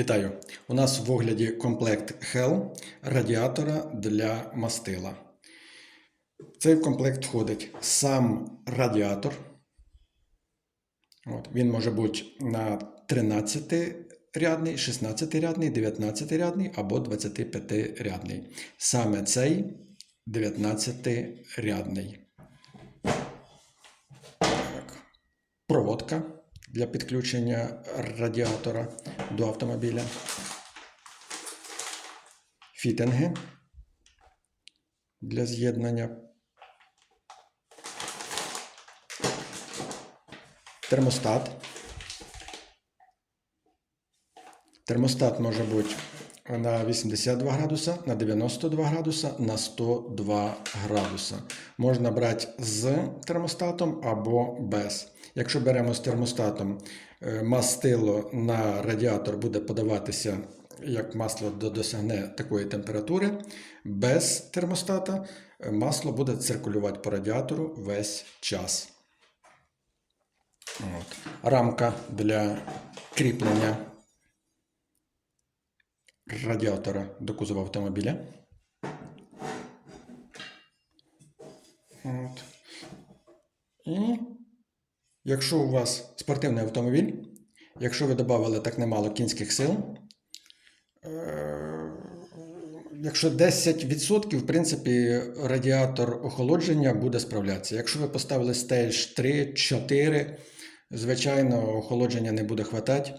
Вітаю! У нас в огляді комплект Hell радіатора для мастила. Цей комплект входить сам радіатор. От, він може бути на 13-рядний, 16-рядний, 19-рядний або 25-рядний. Саме цей 19-рядний. Так. Проводка для підключення радіатора до автомобіля. Фітинги для з'єднання. Термостат. Термостат може бути на 82 градуса, на 92 градуса, на 102 градуса. Можна брати з термостатом або без. Якщо беремо з термостатом, мастило на радіатор буде подаватися, як масло досягне такої температури. Без термостата е, масло буде циркулювати по радіатору весь час. От. Рамка для кріплення радіатора до кузова автомобіля. От. І якщо у вас спортивний автомобіль, якщо ви додали так немало кінських сил, е, якщо 10%, в принципі, радіатор охолодження буде справлятися. Якщо ви поставили стейдж 3, 4, звичайно, охолодження не буде хватати.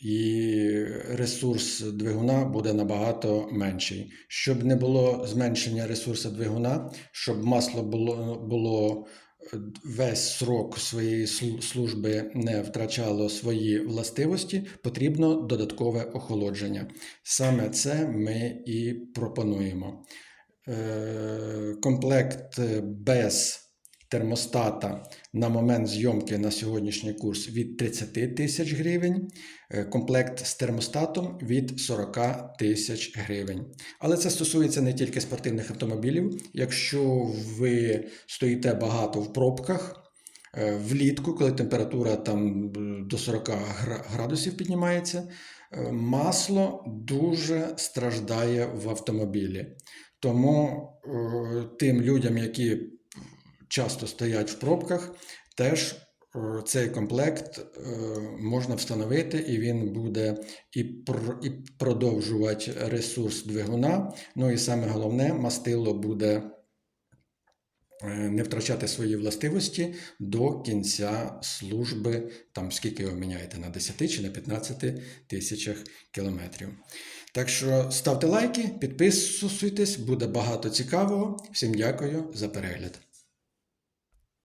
І ресурс двигуна буде набагато менший. Щоб не було зменшення ресурсу двигуна, щоб масло було, було весь срок своєї служби не втрачало свої властивості, потрібно додаткове охолодження. Саме це ми і пропонуємо. Е, Комплект без термостата на момент зйомки на сьогоднішній курс від 30 тисяч гривень, е, комплект з термостатом від 40 тисяч гривень. Але це стосується не тільки спортивних автомобілів. Якщо ви стоїте багато в пробках, е, влітку, коли температура там е, до 40 градусів піднімається, масло дуже страждає в автомобілі. Тому тим людям, які часто стоять в пробках, теж е, цей комплект е, можна встановити, і він буде і, і продовжувати ресурс двигуна. Ну і саме головне, мастило буде е, не втрачати свої властивості до кінця служби, там скільки ви міняєте на 10 чи на 15 тисячах кілометрів. Так що ставте лайки, підписуйтесь, буде багато цікавого. Всім дякую за перегляд.